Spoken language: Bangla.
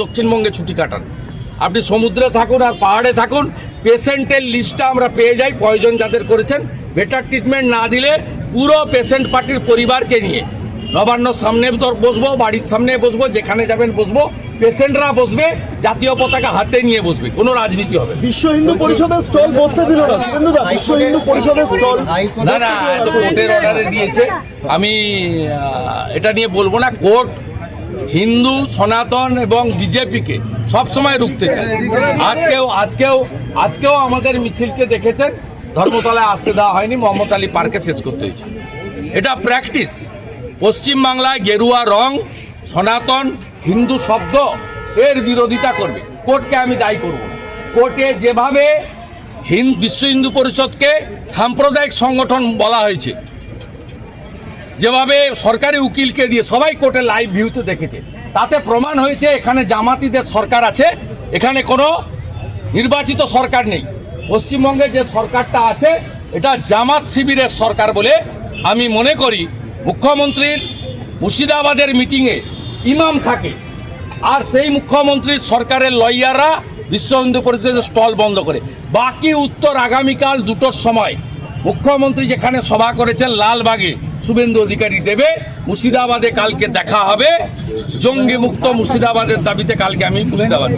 দক্ষিণবঙ্গে ছুটি কাটান। আপনি সমুদ্রে থাকুন আর পাহাড়ে থাকুন পেশেন্টের লিস্টটা আমরা পেয়ে যাই প্রয়োজন যাদের করেছেন। বেটার ট্রিটমেন্ট না দিলে পুরো পেশেন্ট পার্টির পরিবারকে নিয়ে। নবান্ন সামনে তোর বসবো বাড়ির সামনে বসবো যেখানে যাবেন বসবো পেশেন্টরা বসবে জাতীয় পতাকা হাতে নিয়ে বসবে কোনো রাজনীতি হবে বিশ্ব হিন্দু পরিষদের স্টল বসতে দিল না। বিশ্ব হিন্দু পরিষদের স্টল না না কোর্টের অর্ডারে দিয়েছে। আমি এটা নিয়ে বলব না কোর্ট হিন্দু, সনাতন এবং বিজেপিকে সবসময় রুখতে চায় আজকেও আজকেও আজকেও আমাদের মিছিলকে দেখেছেন, ধর্মতলায় আসতে দেওয়া হয়নি, মোহাম্মদ আলী পার্কে শেষ করতে হয়েছে। এটা প্র্যাকটিস। পশ্চিমবাংলায় গেরুয়া রং, সনাতন, হিন্দু শব্দ, এর বিরোধিতা করবে। কোর্টকে আমি দায়ী করব কোর্টে যেভাবে হিন্দ বিশ্ব হিন্দু পরিষদকে সাম্প্রদায়িক সংগঠন বলা হয়েছে যেভাবে সরকারি উকিলকে দিয়ে সবাই কোর্টে লাইভ ভিউতে দেখেছে। তাতে প্রমাণ হয়েছে এখানে জামাতিদের সরকার আছে, এখানে কোনো নির্বাচিত সরকার নেই। পশ্চিমবঙ্গে যে সরকারটা আছে, এটা জামাত শিবিরের সরকার বলে আমি মনে করি। মুখ্যমন্ত্রীর মুর্শিদাবাদের মিটিংয়ে ইমাম থাকে। আর সেই মুখ্যমন্ত্রীর সরকারের লয়াররা বিশ্ব হিন্দু পরিষদের স্টল বন্ধ করে। বাকি উত্তর আগামীকাল দুটোর সময় মুখ্যমন্ত্রী যেখানে সভা করেছেন লালবাগে, শুভেন্দু অধিকারী দেবে, মুর্শিদাবাদে কালকে দেখা হবে জঙ্গি মুক্ত মুর্শিদাবাদের দাবিতে কালকে আমি মুর্শিদাবাদ।